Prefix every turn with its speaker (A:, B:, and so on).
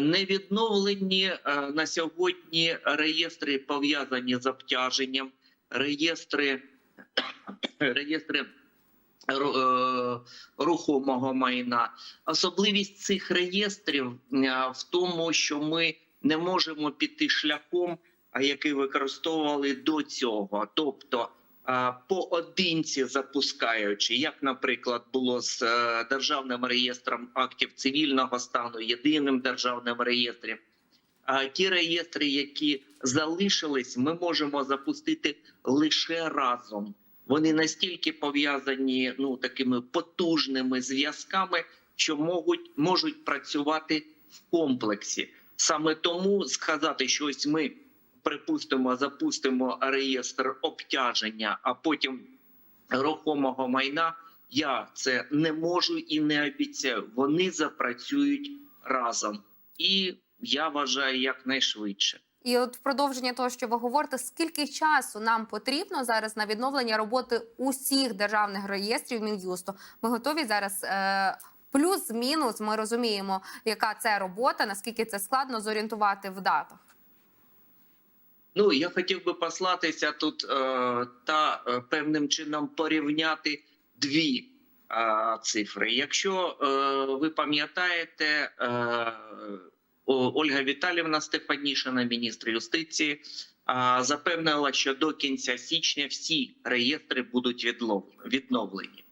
A: Не відновлені е, на сьогодні реєстри пов'язані з обтяженням, реєстри, реєстри е, рухомого майна. Особливість цих реєстрів е, в тому, що ми не можемо піти шляхом, який використовували до цього. Тобто поодинці запускаючи, як, наприклад, було з е, державним реєстром актів цивільного стану, єдиним державним реєстром. А ті реєстри, які залишились, ми можемо запустити лише разом. Вони настільки пов'язані ну такими потужними зв'язками, що можуть, можуть працювати в комплексі. Саме тому сказати, що ось ми припустимо, запустимо реєстр обтяження, а потім рухомого майна. Я це не можу і не обіцяю. Вони запрацюють разом, і я вважаю якнайшвидше.
B: І от в продовження того, що ви говорите, скільки часу нам потрібно зараз на відновлення роботи усіх державних реєстрів Мін'юсту? Ми готові зараз. Е- Плюс-мінус, ми розуміємо, яка це робота, наскільки це складно зорієнтувати в датах.
A: Ну я хотів би послатися тут е, та е, певним чином порівняти дві е, цифри. Якщо е, ви пам'ятаєте, е, Ольга Віталівна Стефанішина, міністр юстиції, е, запевнила, що до кінця січня всі реєстри будуть відновлені.